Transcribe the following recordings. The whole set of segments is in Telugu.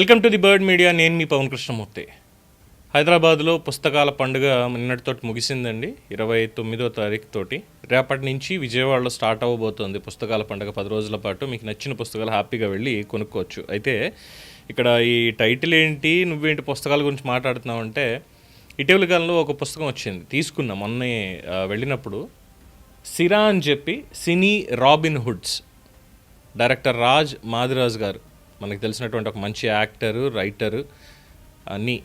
Welcome to the Bird Media. నేను మీ పవన్ కృష్ణమూర్తి. హైదరాబాద్లో పుస్తకాల పండుగ నిన్నటితోటి ముగిసిందండి. ఇరవై తొమ్మిదో తారీఖు తోటి. రేపటి నుంచి విజయవాడలో స్టార్ట్ అవ్వబోతోంది పుస్తకాల పండుగ. పది రోజుల పాటు మీకు నచ్చిన పుస్తకాలు హ్యాపీగా వెళ్ళి కొనుక్కోవచ్చు. అయితే ఇక్కడ ఈ టైటిల్ ఏంటి నువ్వేంటి పుస్తకాల గురించి మాట్లాడుతున్నావు అంటే ఇటీవల కాలంలో ఒక పుస్తకం వచ్చింది. తీసుకున్నా మొన్నే వెళ్ళినప్పుడు. సిరా అని చెప్పి cine Robin Hoods. Director Raj Madiraj గారు. మనకు తెలిసినటువంటి ఒక మంచి యాక్టరు రైటరు అన్నీ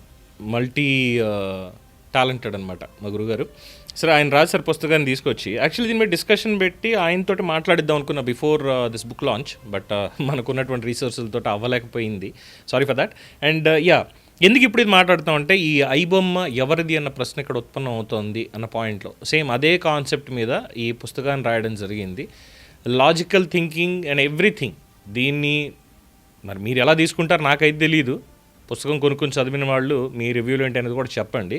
మల్టీ టాలెంటెడ్ అనమాట మా గురుగారు. సరే ఆయన రాశారు పుస్తకాన్ని తీసుకొచ్చి యాక్చువల్లీ దీని మీద డిస్కషన్ పెట్టి ఆయనతోటి మాట్లాడిద్దాం అనుకున్న before this book launch but మనకున్నటువంటి రీసోర్సులతో అవ్వలేకపోయింది. Sorry for that. And yeah ఎందుకు ఇప్పుడు ఇది మాట్లాడుతాం అంటే ఈ ఐబొమ్మ ఎవరిది అన్న ప్రశ్న ఇక్కడ ఉత్పన్నం అవుతోంది అన్న పాయింట్లో. సేమ్ అదే కాన్సెప్ట్ మీద ఈ పుస్తకాన్ని రాయడం జరిగింది. లాజికల్ థింకింగ్ అండ్ ఎవ్రీథింగ్ దీన్ని మరి మీరు ఎలా తీసుకుంటారు నాకైతే తెలియదు పుస్తకం కొనుక్కొని చదివిన వాళ్ళు మీ రివ్యూలు ఏంటి అనేది కూడా చెప్పండి.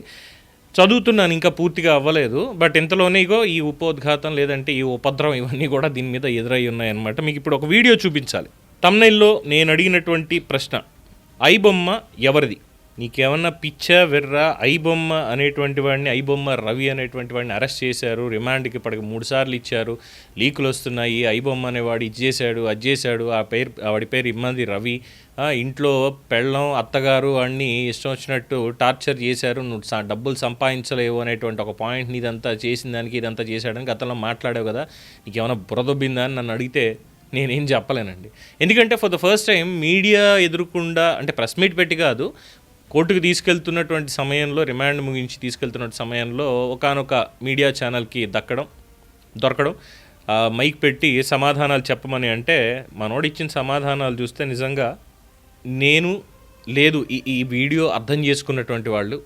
చదువుతున్నాను ఇంకా పూర్తిగా అవ్వలేదు. బట్ ఇంతలోనే ఇగో ఈ ఉపోద్ఘాతం లేదంటే ఈ ఉపద్రవం ఇవన్నీ కూడా దీని మీద ఎదురై ఉన్నాయన్నమాట. మీకు ఇప్పుడు ఒక వీడియో చూపించాలి. తమ్నైల్లో నేను అడిగినటువంటి ప్రశ్న ఐ బొమ్మ ఎవరిది? నీకేమన్నా పిచ్చా వెర్రా ఐబొమ్మ అనేటువంటి వాడిని ఐబొమ్మ రవి అనేటువంటి వాడిని అరెస్ట్ చేశారు రిమాండ్కి ఇప్పటికి మూడు సార్లు ఇచ్చారు లీకులు వస్తున్నాయి ఐబొమ్మ అనేవాడు ఇది చేశాడు అది చేశాడు ఆ పేరు వాడి పేరు ఇమ్మంది రవి. ఇంట్లో పెళ్ళం అత్తగారు అన్ని ఇష్టం వచ్చినట్టు టార్చర్ చేశారు నువ్వు డబ్బులు సంపాదించలేవు అనేటువంటి ఒక పాయింట్ ఇదంతా చేసిన దానికి ఇదంతా చేశాడని గతంలో మాట్లాడావు కదా. నీకేమైనా బురదొబ్బిందా అని నన్ను అడిగితే నేనేం చెప్పలేనండి. ఎందుకంటే for the first time media ఎదురుకుండా అంటే ప్రెస్ మీట్ పెట్టి కాదు కోర్టుకు తీసుకెళ్తున్నటువంటి సమయంలో రిమాండ్ ముగించి తీసుకెళ్తున్న సమయంలో ఒకానొక మీడియా ఛానల్కి దక్కడం దొరకడం మైక్ పెట్టి సమాధానాలు చెప్పమని అంటే మనోడు ఇచ్చిన సమాధానాలు చూస్తే నిజంగా నేను లేదు ఈ ఈ వీడియో అర్థం చేసుకున్నటువంటి వాళ్ళు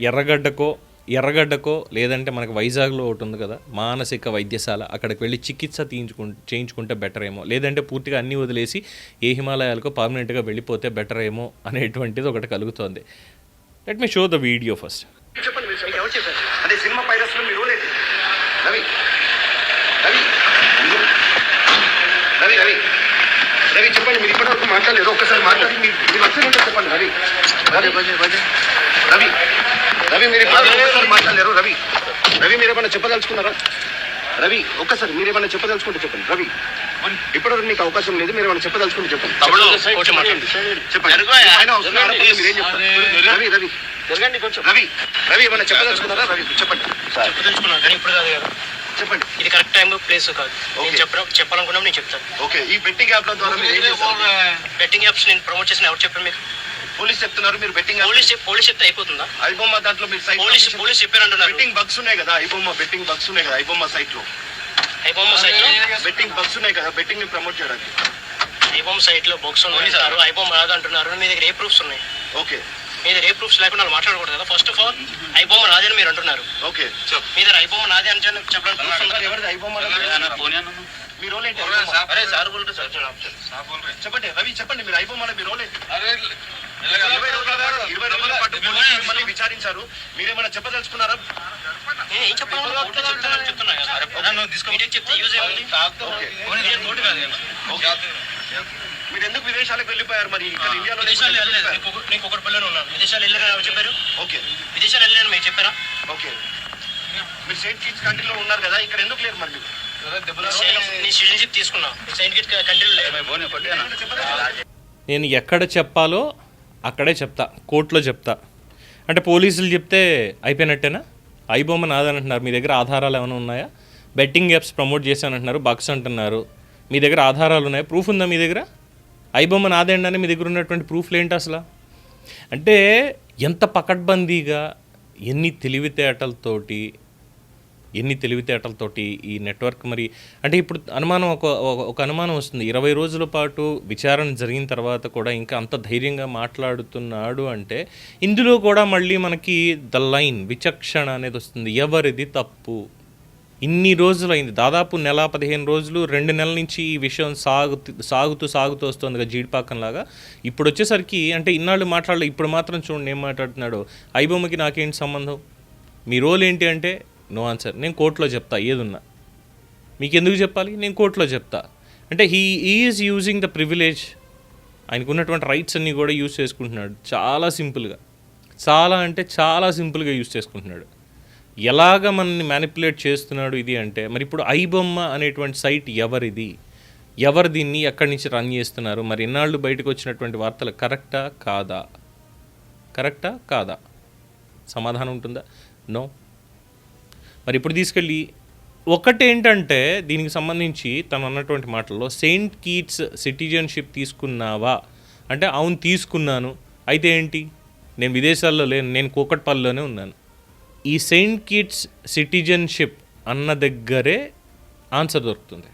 ఎర్రగడ్డకో ఎర్రగడ్డకో లేదంటే మనకు వైజాగ్లో ఒకటి ఉంది కదా మానసిక వైద్యశాల అక్కడికి వెళ్ళి చికిత్స తీయించుకు చేయించుకుంటే బెటర్ ఏమో లేదంటే పూర్తిగా అన్నీ వదిలేసి ఏ హిమాలయాలకు పర్మనెంట్గా వెళ్ళిపోతే బెటర్ ఏమో అనేటువంటిది ఒకటి కలుగుతోంది. Let me show the video first చెప్పండి మీరు చెప్పండి. ఎవరు చెప్పారు? అదే సినిమా పైరస్లో మీరు రోలేదు రవి. రవి. రవి రవి. రవి చెప్పండి మీరు ఇప్పటివరకు మాట్లాడలేదు. ఒక్కసారి మాట్లాడి మీరు మీరు అసలు చెప్పండి రవి. రవి. రవి. రవి మీరు ఒక్కసారి మాట్లాడలేరు. రవి రవి మీరు ఏమైనా చెప్పదలుచుకున్నారా? రవి ఒక్కసారి మీరు ఏమైనా చెప్పదలుచుకుంటే చెప్పండి. రవి ఇప్పటివరకు మీకు అవకాశం లేదు. మీరు ఏమైనా చెప్పదలుచుకుంటే చెప్పండి. చెప్పండి. చెప్పండి. రవి రవి జరగండి కొంచెం. రవి రవి ఏమైనా చెప్పదలుచుకున్నారా? రవి చెప్పండి. తెలుసుకున్నాను కానీ ఇప్పుడు కాదు కదా. చెప్పండి. ఇది కరెక్ట్ టైం ప్లేస్ కాదు. నేను. చెప్పడం చెప్పాలనుకున్నాం నేను చెప్తాను. ఓకే ఈ బెట్టింగ్ యాప్ల ద్వారా బెట్టింగ్ యాప్స్ నేను ప్రమోట్ చేసిన ఎవరు చెప్పారు మీకు? పోలీస్ చెప్తున్నారు మీరు బెట్టింగ్ పోలీస్ పోలీస్ చెప్తే అయిపోతుందా? ఐబొమ్మ దాంట్లో మీరు సైట్ పోలీస్ పోలీస్ చెప్పారంటున్నారు బెట్టింగ్ బగ్స్ ఉన్నాయి కదా ఐబొమ్మ బెట్టింగ్ బగ్స్ ఉన్నాయి కదా ఐబొమ్మ సైట్లో. ఐబొమ్మ సైట్లో? బెట్టింగ్ బగ్స్ ఉన్నాయి కదా బెట్టింగ్ని ప్రమోట్ చేయడానికి. ఐబొమ్మ సైట్లో బుక్స్ ఉన్నారు ఐబొమ్మ రాదు అంటున్నారు మీ దగ్గర ఏ ప్రూఫ్స్ ఉన్నాయి? ఓకే. మీ దగ్గర ఏ ప్రూఫ్స్ లేకుండా వాళ్ళు మాట్లాడకూడదు కదా. ఫస్ట్ ఆఫ్ ఆల్ ఐబొమ్మ నాది అని మీరు అంటున్నారు. ఓకే. మీ దగ్గర ఐబొమ్మ నాది అని చెప్పడానికి ఐబొమ్మ మీ రోల్ ఏంటి? అరే సార్ బోల్ సార్. చెప్పండి రవి చెప్పండి మీరు. ఐబొమ్మలో మీ రోల్ ఏంటి? ఇరవై రోజుల ఇరవై రోజుల పాటు పోలీసులు మిమ్మల్ని విచారించారు. మీరేమైనా చెప్పదలుచుకున్నారా? మీరు ఎందుకు విదేశాలకు వెళ్ళిపోయారు మరి? ఇక్కడ ఇండియాలో విదేశాలు వెళ్ళలేదు. నేను కుక- నేను కుక్కడపల్లిలో ఉన్నాను విదేశాలు వెళ్ళారని చెప్పారు? ఓకే. విదేశాలు వెళ్ళారని మీరు చెప్పారా? ఓకే. మీరు సెయింట్ కిట్స్ కంట్రీలో ఉన్నారు కదా ఇక్కడ ఎందుకు లేరు మరి నేను ఎక్కడ చెప్పాలో అక్కడే చెప్తా కోర్టులో చెప్తా. అంటే పోలీసులు చెప్తే అయిపోయినట్టేనా? ఐబొమ్మ నాదనంటున్నారు మీ దగ్గర ఆధారాలు ఏమైనా ఉన్నాయా? బెట్టింగ్ యాప్స్ ప్రమోట్ చేశానంటున్నారు బక్స్ అంటున్నారు. మీ దగ్గర ఆధారాలు ఉన్నాయా? ప్రూఫ్ ఉందా మీ దగ్గర? ఐబొమ్మ నాదేండి అని మీ దగ్గర ఉన్నటువంటి ప్రూఫ్లు ఏంటి అసలు? అంటే ఎంత పకడ్బందీగా ఎన్ని తెలివితేటలతోటి ఎన్ని తెలివితేటలతోటి ఈ నెట్వర్క్ మరి అంటే ఇప్పుడు అనుమానం ఒక ఒక- అనుమానం వస్తుంది. ఇరవై రోజుల పాటు విచారణ జరిగిన తర్వాత కూడా ఇంకా అంత ధైర్యంగా మాట్లాడుతున్నాడు అంటే ఇందులో కూడా మళ్ళీ మనకి ద లైన్ విచక్షణ అనేది వస్తుంది. ఎవరిది తప్పు? ఇన్ని రోజులు అయింది దాదాపు నెల పదిహేను రోజులు రెండు నెలల నుంచి ఈ విషయం సాగుతూ సాగుతూ సాగుతూ వస్తుంది కదా జీడిపాకంలాగా. ఇప్పుడు వచ్చేసరికి అంటే ఇన్నాళ్ళు మాట్లాడలే ఇప్పుడు మాత్రం చూడండి ఏం మాట్లాడుతున్నాడు. ఐబొమ్మకి నాకేంటి సంబంధం? మీ రోల్ ఏంటి అంటే నో ఆన్సర్ నేను కోర్టులో చెప్తా ఏదున్నా. మీకు ఎందుకు చెప్పాలి? నేను కోర్టులో చెప్తా. అంటే he is using the privilege ఆయనకు ఉన్నటువంటి రైట్స్ అన్నీ కూడా యూజ్ చేసుకుంటున్నాడు. చాలా సింపుల్గా చాలా అంటే చాలా సింపుల్గా యూజ్ చేసుకుంటున్నాడు. ఎలాగ మనల్ని మ్యానిపులేట్ చేస్తున్నాడు ఇది అంటే మరి ఇప్పుడు ఐబొమ్మ అనేటువంటి సైట్ ఎవరిది? ఎవరు దీన్ని ఎక్కడి నుంచి రన్ చేస్తున్నారు? మరి ఇన్నాళ్ళు బయటకు వచ్చినటువంటి వార్తలు కరెక్టా కాదా? కరెక్టా కాదా? సమాధానం ఉంటుందా? నో మరి ఇప్పుడు తీసుకెళ్ళి ఒకటేంటంటే దీనికి సంబంధించి తను అన్నటువంటి మాటల్లో సెయింట్ కీట్స్ సిటిజన్షిప్ తీసుకున్నావా? అంటే అవును తీసుకున్నాను. అయితే ఏంటి? నేను విదేశాల్లో లేను నేను కూకట్పల్లిలోనే ఉన్నాను. ఈ సెయింట్ కిట్స్ సిటిజన్షిప్ అన్న దగ్గరే ఆన్సర్ దొరుకుతుంది.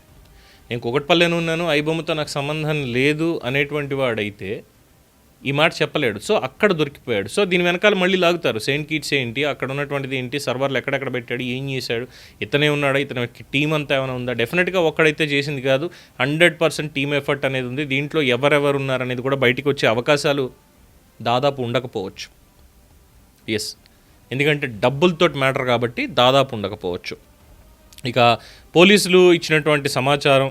నేను కూకట్పల్లిలోనే ఉన్నాను ఐబొమ్మతో నాకు సంబంధం లేదు అనేటువంటి వాడైతే ఈ మాట చెప్పలేడు. సో అక్కడ దొరికిపోయాడు. సో దీని వెనకాల మళ్ళీ లాగుతారు. సెయింట్ కిట్స్ ఏంటి? అక్కడ ఉన్నటువంటిది ఏంటి? సర్వర్లు ఎక్కడెక్కడ పెట్టాడు? ఏం చేశాడు? ఇతనే ఉన్నాడా? ఇతని టీం అంతా ఏమైనా ఉందా? డెఫినెట్గా ఒక్కడైతే చేసింది కాదు. హండ్రెడ్ పర్సెంట్ టీమ్ ఎఫర్ట్ అనేది ఉంది. దీంట్లో ఎవరెవరు ఉన్నారనేది కూడా బయటికి వచ్చే అవకాశాలు దాదాపు ఉండకపోవచ్చు. ఎస్ ఎందుకంటే డబ్బులతో మ్యాటర్ కాబట్టి దాదాపు ఉండకపోవచ్చు. ఇక పోలీసులు ఇచ్చినటువంటి సమాచారం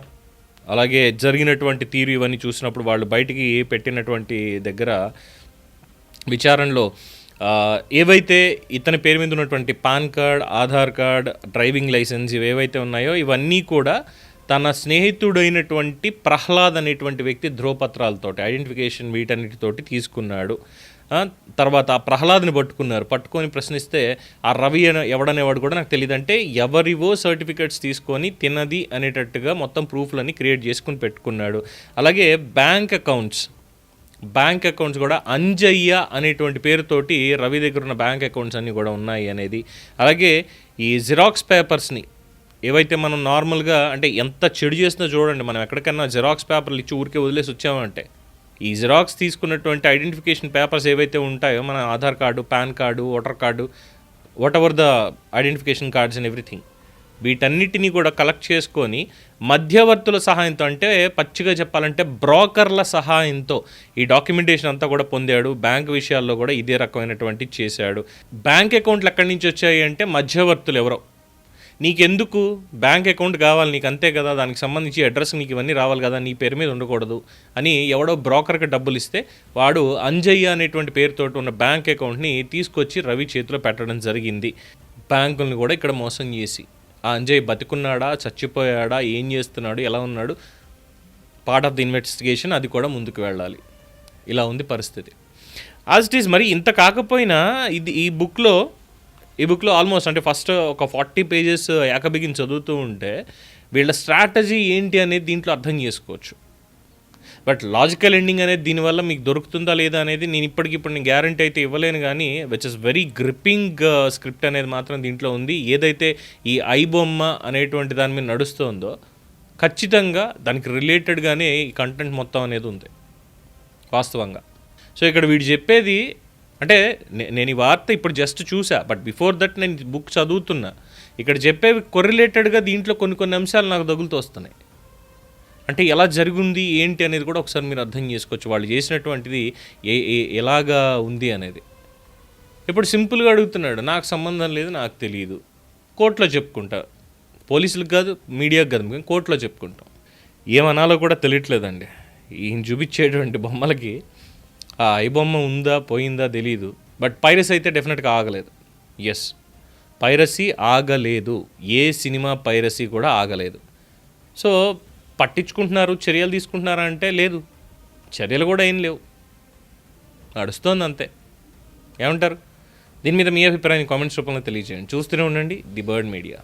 అలాగే జరిగినటువంటి తీరు ఇవన్నీ చూసినప్పుడు వాళ్ళు బయటికి పెట్టినటువంటి దగ్గర విచారణలో ఏవైతే ఇతని పేరు మీద ఉన్నటువంటి PAN card Aadhaar card driving licence ఇవి ఏవైతే ఉన్నాయో ఇవన్నీ కూడా తన స్నేహితుడైనటువంటి ప్రహ్లాద్ అనేటువంటి వ్యక్తి ధ్రువపత్రాలతోటి ఐడెంటిఫికేషన్ వీటన్నిటితోటి తీసుకున్నాడు. తర్వాత ఆ ప్రహ్లాద్ని పట్టుకున్నారు. పట్టుకొని ప్రశ్నిస్తే ఆ రవి ఎవడనేవాడు కూడా నాకు తెలియదు అంటే ఎవరివో సర్టిఫికెట్స్ తీసుకొని తినది అనేటట్టుగా మొత్తం ప్రూఫ్లన్నీ క్రియేట్ చేసుకుని పెట్టుకున్నాడు. అలాగే బ్యాంక్ అకౌంట్స్. బ్యాంక్ అకౌంట్స్ కూడా అంజయ్య అనేటువంటి పేరుతోటి రవి దగ్గర ఉన్న బ్యాంక్ అకౌంట్స్ అన్నీ కూడా ఉన్నాయి అనేది. అలాగే ఈ జిరాక్స్ పేపర్స్ని ఏవైతే మనం నార్మల్గా అంటే ఎంత చెడు చేసినా చూడండి మనం ఎక్కడికైనా జిరాక్స్ పేపర్లు ఇచ్చి ఊరికే వదిలేసి వచ్చామంటే ఈ జిరాక్స్ తీసుకున్నటువంటి ఐడెంటిఫికేషన్ పేపర్స్ ఏవైతే ఉంటాయో మన Aadhaar card PAN card voter card whatever the identification cards and everything వీటన్నిటిని కూడా కలెక్ట్ చేసుకొని మధ్యవర్తుల సహాయంతో అంటే పచ్చిగా చెప్పాలంటే బ్రోకర్ల సహాయంతో ఈ డాక్యుమెంటేషన్ అంతా కూడా పొందాడు. బ్యాంక్ విషయాల్లో కూడా ఇదే రకమైనటువంటి చేశాడు. బ్యాంక్ అకౌంట్లు ఎక్కడి నుంచి వచ్చాయి అంటే మధ్యవర్తులు ఎవరో. నీకెందుకు? బ్యాంక్ అకౌంట్ కావాలి నీకు అంతే కదా దానికి సంబంధించి అడ్రస్ నీకు ఇవన్నీ రావాలి కదా నీ పేరు మీద ఉండకూడదు అని ఎవడో బ్రోకర్కి డబ్బులు ఇస్తే వాడు అంజయ్య అనేటువంటి పేరుతో ఉన్న బ్యాంక్ అకౌంట్ని తీసుకొచ్చి రవి చేతిలో పెట్టడం జరిగింది. బ్యాంకుల్ని కూడా ఇక్కడ మోసం చేసి. ఆ అంజయ్ బతికున్నాడా? చచ్చిపోయాడా? ఏం చేస్తున్నాడు? ఎలా ఉన్నాడు? పార్ట్ ఆఫ్ ది ఇన్వెస్టిగేషన్ అది కూడా ముందుకు వెళ్ళాలి. ఇలా ఉంది పరిస్థితి. యాజ్ ఇట్ ఈస్ మరి ఇంత కాకపోయినా ఇది ఈ బుక్లో ఈ బుక్లో ఆల్మోస్ట్ అంటే ఫస్ట్ ఒక ఫార్టీ పేజెస్ ఏకబిగిన్ చదువుతూ ఉంటే వీళ్ళ స్ట్రాటజీ ఏంటి అనేది దీంట్లో అర్థం చేసుకోవచ్చు. బట్ లాజికల్ ఎండింగ్ అనేది దీనివల్ల మీకు దొరుకుతుందా లేదా అనేది నేను ఇప్పటికిప్పుడు నేను గ్యారంటీ అయితే ఇవ్వలేను కానీ which is very gripping script అనేది మాత్రం దీంట్లో ఉంది. ఏదైతే ఈ ఐబొమ్మ అనేటువంటి దాని మీద నడుస్తుందో ఖచ్చితంగా దానికి రిలేటెడ్గానే ఈ కంటెంట్ మొత్తం అనేది ఉంది. వాస్తవంగా. సో ఇక్కడ వీడు చెప్పేది అంటే నే- నేను ఈ వార్త ఇప్పుడు జస్ట్ చూసా బట్ బిఫోర్ దట్ నేను బుక్ చదువుతున్నా. ఇక్కడ చెప్పేవి కొరిలేటెడ్గా దీంట్లో కొన్ని కొన్ని అంశాలు నాకు తగులుతూ వస్తున్నాయి. అంటే ఎలా జరిగింది ఏంటి అనేది కూడా ఒకసారి మీరు అర్థం చేసుకోవచ్చు. వాళ్ళు చేసినటువంటిది ఏ ఏ- ఎలాగా ఉంది అనేది. ఇప్పుడు సింపుల్గా అడుగుతున్నాడు నాకు సంబంధం లేదు నాకు తెలియదు కోర్టులో చెప్పుకుంటా. పోలీసులకు కాదు మీడియాకి కాదు మేము కోర్టులో చెప్పుకుంటాం. ఏమనాలో కూడా తెలియట్లేదండి. ఈయన చూపించేటువంటి బొమ్మలకి ఆ ఐ బొమ్మ ఉందా పోయిందా తెలియదు బట్ పైరసీ అయితే డెఫినెట్గా ఆగలేదు. ఎస్ పైరసీ ఆగలేదు. ఏ సినిమా పైరసీ కూడా ఆగలేదు. సో పట్టించుకుంటున్నారు చర్యలు తీసుకుంటున్నారా అంటే లేదు. చర్యలు కూడా ఏం లేవు. నడుస్తోంది అంతే. ఏమంటారు? దీని మీద మీ అభిప్రాయాన్ని కామెంట్స్ రూపంలో తెలియజేయండి. చూస్తూనే ఉండండి. The Bird Media.